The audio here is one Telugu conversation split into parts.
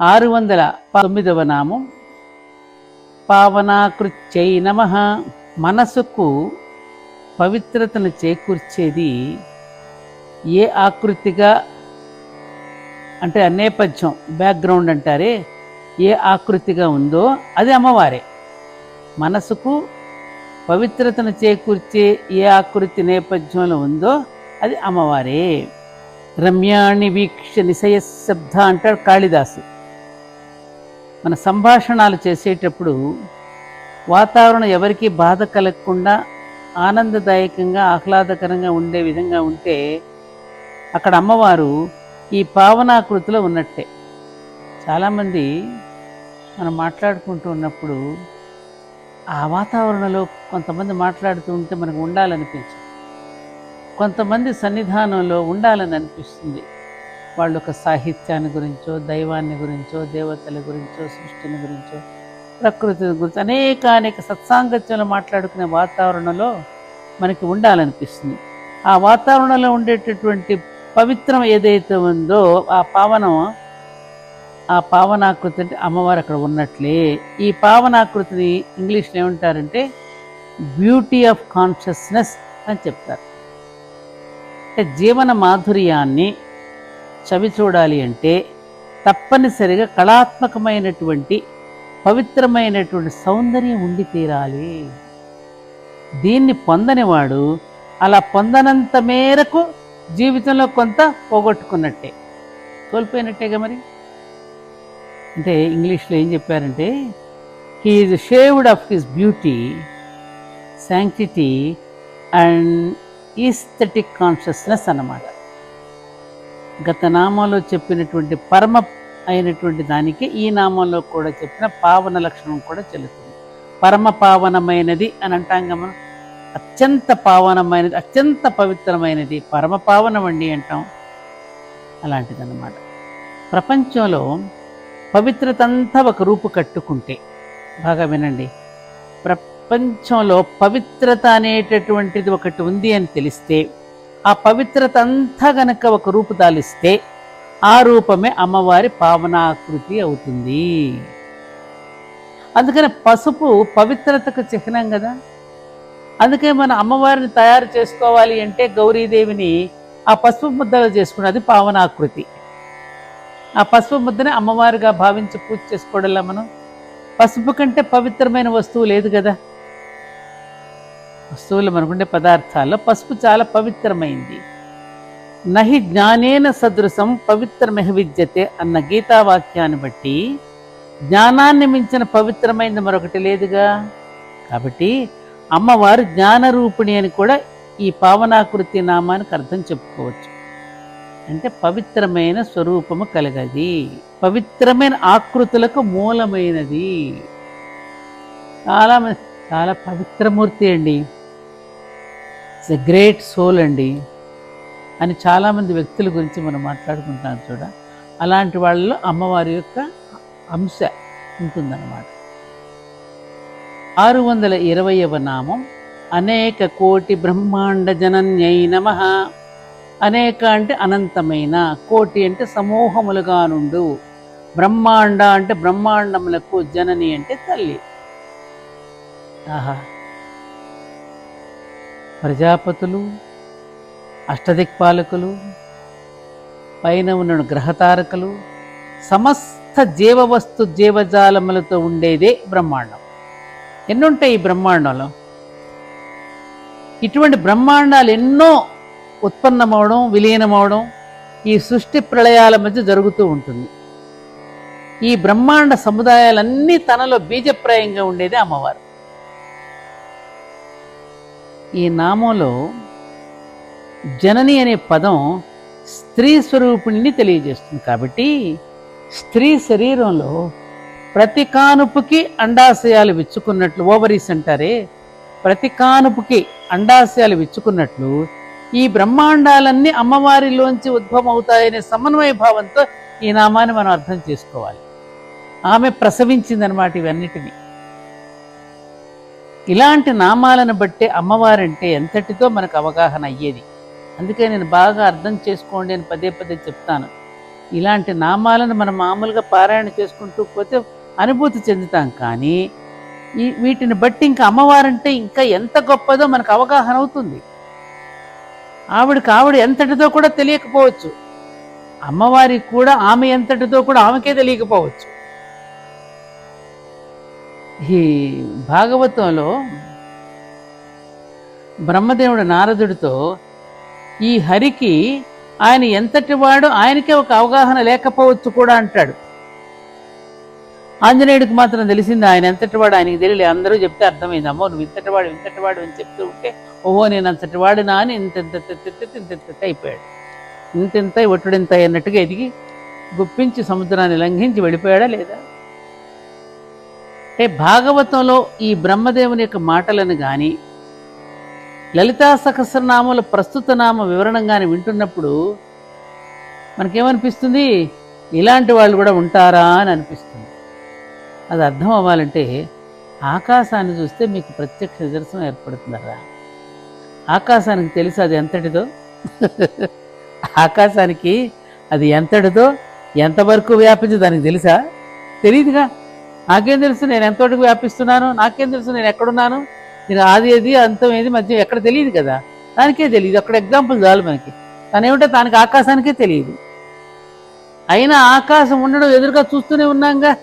ఆరు వందల తొమ్మిదవ నామం. పావనాకృత్యై నమ. మనసుకు పవిత్రతను చేకూర్చేది ఏ ఆకృతిగా అంటే నేపథ్యం బ్యాక్గ్రౌండ్ అంటారే ఏ ఆకృతిగా ఉందో అది అమ్మవారే. మనసుకు పవిత్రతను చేకూర్చే ఏ ఆకృతి నేపథ్యంలో ఉందో అది అమ్మవారే. రమ్యాణి వీక్ష నిశయ శబ్ద అంటాడు కాళిదాసు. మన సంభాషణలు చేసేటప్పుడు వాతావరణం ఎవరికి బాధ కలగకుండా ఆనందదాయకంగా ఆహ్లాదకరంగా ఉండే విధంగా ఉంటే అక్కడ అమ్మవారు ఈ పావనాకృతిలో ఉన్నట్టే. చాలామంది మనం మాట్లాడుకుంటూ ఉన్నప్పుడు ఆ వాతావరణంలో కొంతమంది మాట్లాడుతూ ఉంటే మనకు ఉండాలనిపించదు. కొంతమంది సన్నిధానంలో ఉండాలని అనిపిస్తుంది. వాళ్ళు ఒక సాహిత్యాన్ని గురించో దైవాన్ని గురించో దేవతల గురించో సృష్టిని గురించో ప్రకృతిని గురించి అనేక అనేక సత్సాంగత్యంలో మాట్లాడుకునే వాతావరణంలో మనకి ఉండాలనిపిస్తుంది. ఆ వాతావరణంలో ఉండేటటువంటి పవిత్రం ఏదైతే ఉందో ఆ పావనం ఆ పావనాకృతి అంటే అమ్మవారు అక్కడ ఉన్నట్లే. ఈ పావనాకృతిని ఇంగ్లీష్లో ఏమంటారంటే బ్యూటీ ఆఫ్ కాన్షియస్నెస్ అని చెప్తారు. అంటే జీవన మాధుర్యాన్ని చవి చూడాలి అంటే తప్పనిసరిగా కళాత్మకమైనటువంటి పవిత్రమైనటువంటి సౌందర్యం ఉండి తీరాలి. దీన్ని పొందనివాడు అలా పొందనంత మేరకు జీవితంలో కొంత పోగొట్టుకున్నట్టే. కోల్పోయినట్టేగా మరి? అంటే ఇంగ్లీష్లో ఏం చెప్పారంటే he is shaved off his beauty sanctity and aesthetic consciousness అన్నమాట. గత నామంలో చెప్పినటువంటి పరమ అయినటువంటి దానికి ఈ నామంలో కూడా చెప్పిన పావన లక్షణం కూడా చెల్లుతుంది. పరమ పావనమైనది అని అంటాం మనం. అత్యంత పావనమైనది అత్యంత పవిత్రమైనది పరమ పావనమండి అంటాం. అలాంటిదన్నమాట. ప్రపంచంలో పవిత్రత అంతా ఒక రూపు కట్టుకుంటే బాగా వినండి. ప్రపంచంలో పవిత్రత అనేటటువంటిది ఒకటి ఉంది అని తెలిస్తే ఆ పవిత్రత అంతా గనక ఒక రూపు దాలిస్తే ఆ రూపమే అమ్మవారి పావనాకృతి అవుతుంది. అందుకని పసుపు పవిత్రతకు చిహ్నం కదా. అందుకే మన అమ్మవారిని తయారు చేసుకోవాలి అంటే గౌరీదేవిని ఆ పసుపు ముద్దలో చేసుకున్నది పావనాకృతి. ఆ పసుపు ముద్దని అమ్మవారిగా భావించి పూజ చేసుకోవడంలో మనం? పసుపు కంటే పవిత్రమైన వస్తువు లేదు కదా. వస్తువులు మనకుండే పదార్థాల్లో పసుపు చాలా పవిత్రమైంది. నహి జ్ఞానేన సదృశం పవిత్రమహ విద్యతే అన్న గీతావాక్యాన్ని బట్టి జ్ఞానాన్ని మించిన పవిత్రమైనది మరొకటి లేదుగా? కాబట్టి అమ్మవారు జ్ఞానరూపిణి అని కూడా ఈ పావనాకృతి నామానికి అర్థం చెప్పుకోవచ్చు. అంటే పవిత్రమైన స్వరూపము కలగది. పవిత్రమైన ఆకృతులకు మూలమైనది. చాలా మ- చాలా పవిత్రమూర్తి అండి. ఇట్స్ ఎ గ్రేట్ సోల్ అండి. అని చాలామంది వ్యక్తుల గురించి మనం మాట్లాడుకుంటాం చూడ. అలాంటి వాళ్ళలో అమ్మవారి యొక్క అంశ ఉంటుందన్నమాట. ఆరు వందల ఇరవయవ నామం. అనేక కోటి బ్రహ్మాండ జనన్యై నమ. అనేక అంటే అనంతమైన. కోటి అంటే సమూహములుగా నుండు. బ్రహ్మాండ అంటే బ్రహ్మాండములకు జనని అంటే తల్లి. ఆహా. ప్రజాపతులు అష్టదిక్పాలకులు పైన ఉన్న గ్రహతారకులు సమస్త జీవవస్తు జీవజాలములతో ఉండేదే బ్రహ్మాండం. ఎన్నుంటాయి ఈ బ్రహ్మాండంలో? ఇటువంటి బ్రహ్మాండాలు ఎన్నో ఉత్పన్నమవడం విలీనమవడం ఈ సృష్టి ప్రళయాల మధ్య జరుగుతూ ఉంటుంది. ఈ బ్రహ్మాండ సముదాయాలన్నీ తనలో బీజప్రాయంగా ఉండేది అమ్మవారు. ఈ నామంలో జనని అనే పదం స్త్రీ స్వరూపిణిని తెలియజేస్తుంది కాబట్టి స్త్రీ శరీరంలో ప్రతి కానుపుకి అండాశయాలు విచ్చుకున్నట్లు ఓవరీస్ అంటారే ప్రతి కానుపుకి అండాశయాలు విచ్చుకున్నట్లు ఈ బ్రహ్మాండాలన్నీ అమ్మవారిలోంచి ఉద్భవం అవుతాయనే సమన్వయ భావంతో ఈ నామాన్ని మనం అర్థం చేసుకోవాలి. ఆమె ప్రసవించిందనమాట ఇవన్నిటిని. ఇలాంటి నామాలను బట్టే అమ్మవారంటే ఎంతటితో మనకు అవగాహన అయ్యేది. అందుకే నేను బాగా అర్థం చేసుకోండి అని పదే పదే చెప్తాను. ఇలాంటి నామాలను మనం మామూలుగా పారాయణ చేసుకుంటూ పోతే అనుభూతి చెందుతాం కానీ ఈ వీటిని బట్టి ఇంకా అమ్మవారంటే ఇంకా ఎంత గొప్పదో మనకు అవగాహన అవుతుంది. ఆవిడకి ఆవిడ ఎంతటిదో కూడా తెలియకపోవచ్చు. అమ్మవారికి కూడా ఆమె ఎంతటిదో కూడా ఆమెకే తెలియకపోవచ్చు. ఈ భాగవతంలో బ్రహ్మదేవుడు నారదుడితో ఈ హరికి ఆయన ఎంతటి వాడు ఆయనకే ఒక అవగాహన లేకపోవచ్చు కూడా అంటాడు. ఆంజనేయుడికి మాత్రం తెలిసింది ఆయన ఎంతటి వాడు ఆయనకి తెలియలే. అందరూ చెప్తే అర్థమైంది. అమ్మో నువ్వు ఇంతటి వాడు ఇంతటి వాడు అని చెప్తూ ఉంటే ఓహో నేను అంతటి వాడినా అని ఇంత ఇంత ఇంత ఇంత అయిపోయాడు ఇంత ఇంత ఒట్టుడింత అన్నట్టుగా ఎదిగి గుప్పించి సముద్రాన్ని లంఘించి వెళ్ళిపోయాడా లేదా అంటే భాగవతంలో ఈ బ్రహ్మదేవుని యొక్క మాటలను కానీ లలితా సహస్రనామల ప్రస్తుత నామ వివరణ కానీ వింటున్నప్పుడు మనకేమనిపిస్తుంది? ఇలాంటి వాళ్ళు కూడా ఉంటారా అని అనిపిస్తుంది. అది అర్థం అవ్వాలంటే ఆకాశాన్ని చూస్తే మీకు ప్రత్యక్ష నిదర్శనం ఏర్పడుతుందరా ఆకాశానికి తెలుసు అది ఎంతటిదో? ఆకాశానికి అది ఎంతటిదో? ఎంతవరకు వ్యాపించి దానికి తెలుసా? తెలియదుగా నాకేం తెలుసు నేను ఎంతవరకు వ్యాపిస్తున్నాను నాకేం తెలుసు నేను ఎక్కడున్నాను నేను ఆది ఏది అంతం ఏది మధ్య ఎక్కడ తెలియదు కదా. దానికే తెలియదు అక్కడ ఎగ్జాంపుల్ చాలు మనకి. తనేమిటో దానికి ఆకాశానికే తెలియదు. అయినా ఆకాశం ఉండడం ఎదురుగా చూస్తూనే ఉన్నాంగా.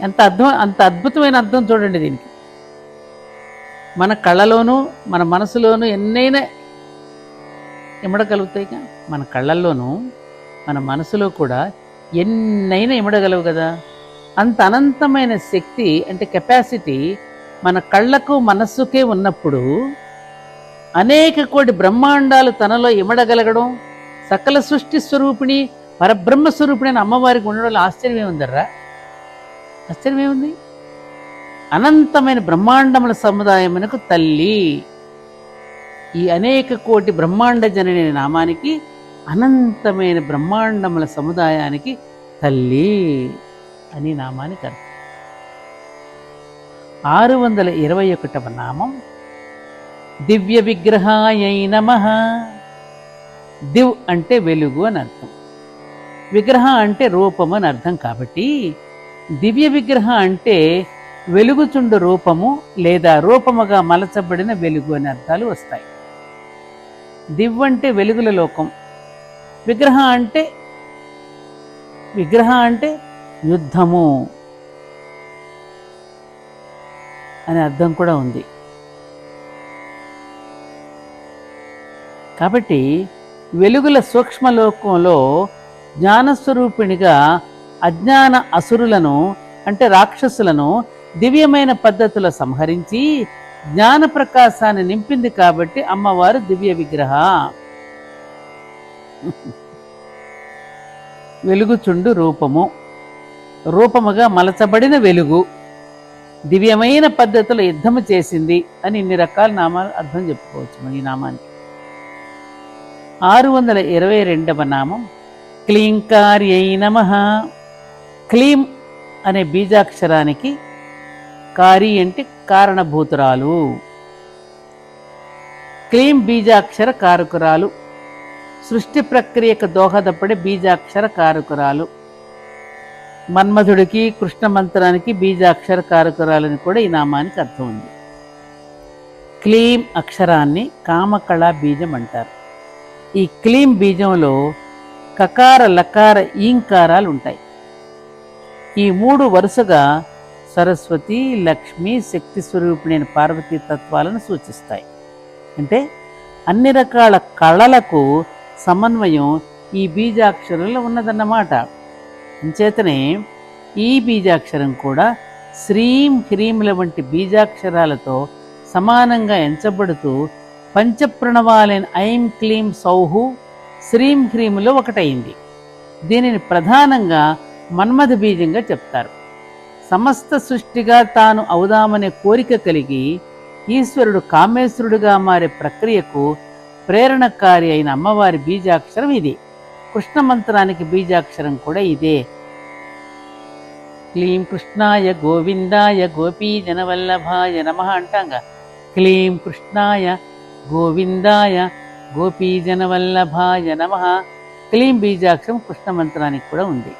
ఎంత అర్థం అంత అద్భుతమైన అర్థం చూడండి దీనికి. మన కళ్ళలోనూ మన మనసులోనూ ఎన్నైనా ఇమడగలుగుతాయిగా. మన కళ్ళల్లోనూ మన మనసులో కూడా ఎన్నైనా ఇమడగలవు కదా. అంత అనంతమైన శక్తి అంటే కెపాసిటీ మన కళ్ళకు మనస్సుకే ఉన్నప్పుడు అనేక కోటి బ్రహ్మాండాలు తనలో ఇమడగలగడం సకల సృష్టి స్వరూపిణి పరబ్రహ్మ స్వరూపిణి అని అమ్మవారికి ఉండడంలో ఆశ్చర్యం ఏముందర్రా ఆశ్చర్యం ఏముంది అనంతమైన బ్రహ్మాండముల సముదాయమునకు తల్లి. ఈ అనేక కోటి బ్రహ్మాండ జనని నామానికి అనంతమైన బ్రహ్మాండముల సముదాయానికి తల్లి. అని నామానికి అర్థం ఆరు వందల ఇరవై ఒకటవ నామం. దివ్య విగ్రహాయై నమ. దివ్ అంటే వెలుగు అని అర్థం. విగ్రహ అంటే రూపం అని అర్థం కాబట్టి దివ్య విగ్రహ అంటే వెలుగుచుండు రూపము లేదా రూపముగా మలచబడిన వెలుగు అనే అర్థాలు వస్తాయి. దివ్ అంటే వెలుగుల లోకం. విగ్రహ అంటే విగ్రహ అంటే యుద్ధము అనే అర్థం కూడా ఉంది. కాబట్టి వెలుగుల సూక్ష్మలోకంలో జ్ఞానస్వరూపిణిగా అజ్ఞాన అసురులను అంటే రాక్షసులను దివ్యమైన పద్ధతిలో సంహరించి జ్ఞాన ప్రకాశాన్ని నింపింది కాబట్టి అమ్మవారు దివ్య విగ్రహ. వెలుగుచుండు రూపము. రూపముగా మలచబడిన వెలుగు. దివ్యమైన పద్ధతిలో యుద్ధము చేసింది అని ఇన్ని రకాల నామాలు అర్థం చెప్పుకోవచ్చు మన ఈ నామానికి. ఆరు వందల ఇరవై రెండవ నామం క్లీంకార్యై నమ. క్లీం అనే బీజాక్షరానికి కారి అంటే కారణభూతురాలు. క్లీం బీజాక్షర కారకురాలు. సృష్టి ప్రక్రియకు దోహదపడే బీజాక్షర కారకురాలు. మన్మధుడికి కృష్ణ మంత్రానికి బీజాక్షర కారకురాలని కూడా ఈ నామానికి అర్థం ఉంది. క్లీం అక్షరాన్ని కామకళ బీజం అంటారు. ఈ క్లీం బీజంలో కకార లకార ఈంకారాలు ఉంటాయి. ఈ మూడు వరుసగా సరస్వతి లక్ష్మి శక్తి స్వరూపిణైన పార్వతీ తత్వాలను సూచిస్తాయి. అంటే అన్ని రకాల కళలకు సమన్వయం ఈ బీజాక్షరంలో ఉన్నదన్నమాట. అంచేతనే ఈ బీజాక్షరం కూడా శ్రీం హ్రీంల వంటి బీజాక్షరాలతో సమానంగా ఎంచబడుతూ పంచప్రణవాలైన ఐం క్లీం సౌహు శ్రీం హ్రీములో ఒకటైంది దీనిని ప్రధానంగా మన్మథ బీజంగా చెప్తారు. సమస్త సృష్టిగా తాను అవుదామనే కోరిక కలిగి ఈశ్వరుడు కామేశ్వరుడుగా మారే ప్రక్రియకు ప్రేరణకారి అయిన అమ్మవారి బీజాక్షరం ఇది. కృష్ణ మంత్రానికి బీజాక్షరం కూడా ఇదే. క్లీం కృష్ణాయ గోవిందాయ గోపీ జనవల్లభాయ నమ అంటాంగా. క్లీం కృష్ణాయ గోవిందాయ గోపీ జనవల్లభాయ నమ. క్లీం బీజాక్షరం కృష్ణ మంత్రానికి కూడా ఉంది.